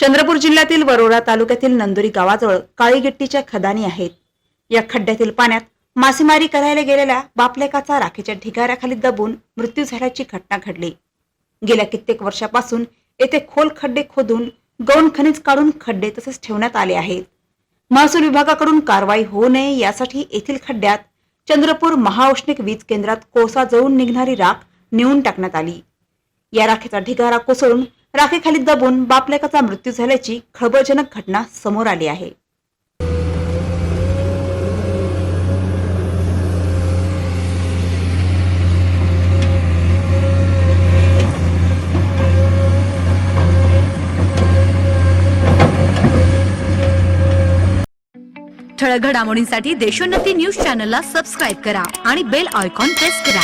चंद्रपूर जिल्ह्यातील वरोरा तालुक्यातील नंदुरी गावाजवळ काळी गिट्टीच्या खदानी आहेत. या खड्ड्यातील पाण्यात मासेमारी करायला गेलेल्या बापलेकाचा राखेच्या ढिगाऱ्याखाली दबून मृत्यू झाल्याची घटना घडली. गेल्या कित्येक वर्षापासून येथे खोल खड्डे खोदून गौण खनिज काढून खड्डे तसेच ठेवण्यात आले आहेत. महसूल विभागाकडून कारवाई होऊ नये यासाठी येथील खड्ड्यात चंद्रपूर महाऔष्णिक वीज केंद्रात कोसा जळून निघणारी राख नेऊन टाकण्यात आली. या राखेचा ढिगारा कोसळून राखेखाली दबून बापलेकाचा मृत्यू झाल्याची खळबळजनक घटना समोर आली आहे. ठळक घडामोडींसाठी देशोन्नती न्यूज चॅनलला सबस्क्राईब करा आणि बेल आयकॉन प्रेस करा.